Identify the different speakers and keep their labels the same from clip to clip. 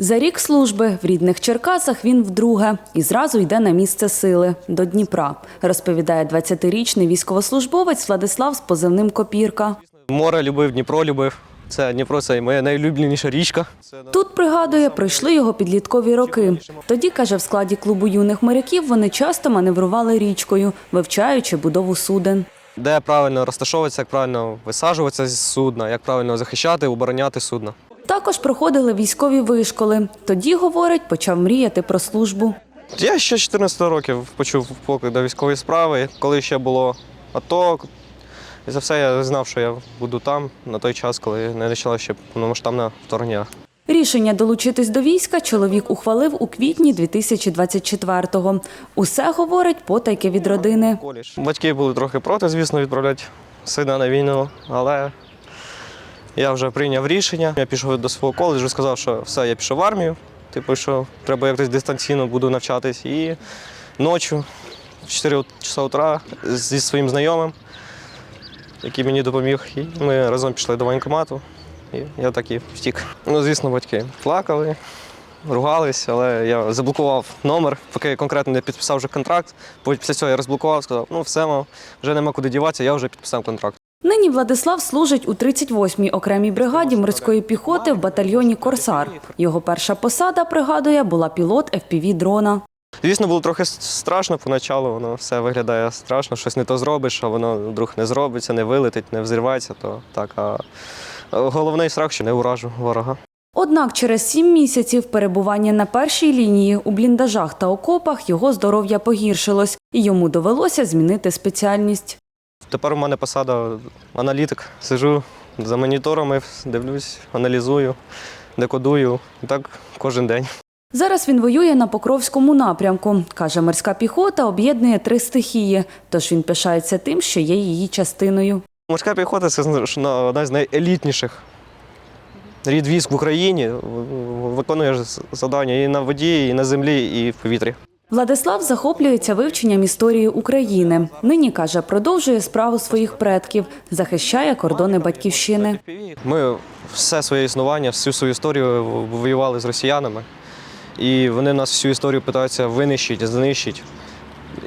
Speaker 1: За рік служби в рідних Черкасах він вдруге і зразу йде на місце сили до Дніпра, розповідає 20-річний військовослужбовець Владислав з позивним Копірка.
Speaker 2: Море любив, Дніпро любив. Це Дніпро це моя найулюбленіша річка.
Speaker 1: Тут пригадує, пройшли його підліткові роки. Тоді каже, в складі клубу юних моряків вони часто маневрували річкою, вивчаючи будову суден.
Speaker 2: Де правильно розташовуватися, як правильно висаджуватися з судна, як правильно захищати, обороняти судно.
Speaker 1: Також проходили військові вишколи. Тоді, говорить, почав мріяти про службу.
Speaker 2: Я ще 14 років почув поклик до військової справи, коли ще було АТО. І за все я знав, що я буду там на той час, коли не почало ще повномасштабне вторгнення.
Speaker 1: Рішення долучитись до війська чоловік ухвалив у квітні 2024-го. Усе, говорить, потайки від родини.
Speaker 2: Батьки були трохи проти, звісно, відправляти сина на війну, але я вже прийняв рішення. Я пішов до свого коледжу, сказав, що все, я пішов в армію. Типу, що треба якось дистанційно буду навчатись. І ночі, в 4 часа утра, зі своїм знайомим, який мені допоміг, і ми разом пішли до воєнкомату. І я так і втік. Ну, звісно, батьки плакали, ругались, але я заблокував номер, поки я конкретно не підписав вже контракт. Після цього я розблокував, сказав, ну все, вже нема куди діватися, я вже підписав контракт.
Speaker 1: Нині Владислав служить у 38-й окремій бригаді морської піхоти в батальйоні Корсар. Його перша посада, пригадує, була пілот fpv дрона.
Speaker 2: Звісно, було трохи страшно поначалу, воно все виглядає страшно, щось не то зробиш, а воно вдруг не зробиться, не вилетить, не взірветься, то так. А головний страх, що не уражу ворога.
Speaker 1: Однак через сім місяців перебування на першій лінії у бліндажах та окопах його здоров'я погіршилось, і йому довелося змінити спеціальність.
Speaker 2: Тепер у мене посада аналітик. Сижу за моніторами, дивлюсь, аналізую, декодую. І так кожен день.
Speaker 1: Зараз він воює на Покровському напрямку. Каже, морська піхота об'єднує три стихії, тож він пишається тим, що є її частиною.
Speaker 2: Морська піхота це одна з найелітніших рід військ в Україні. Виконує завдання і на воді, і на землі, і в повітрі.
Speaker 1: Владислав захоплюється вивченням історії України. Нині каже, продовжує справу своїх предків, захищає кордони батьківщини.
Speaker 2: Ми все своє існування, всю свою історію воювали з росіянами. І вони нас всю історію питаються винищити, знищити.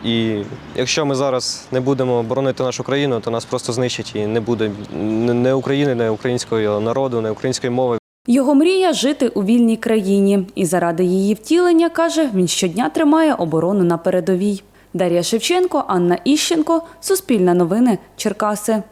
Speaker 2: І якщо ми зараз не будемо боронити нашу країну, то нас просто знищать і не буде не України, не українського народу, не української мови.
Speaker 1: Його мрія жити у вільній країні, і заради її втілення каже, він щодня тримає оборону на передовій. Дар'я Шевченко, Анна Іщенко, Суспільне новини, Черкаси.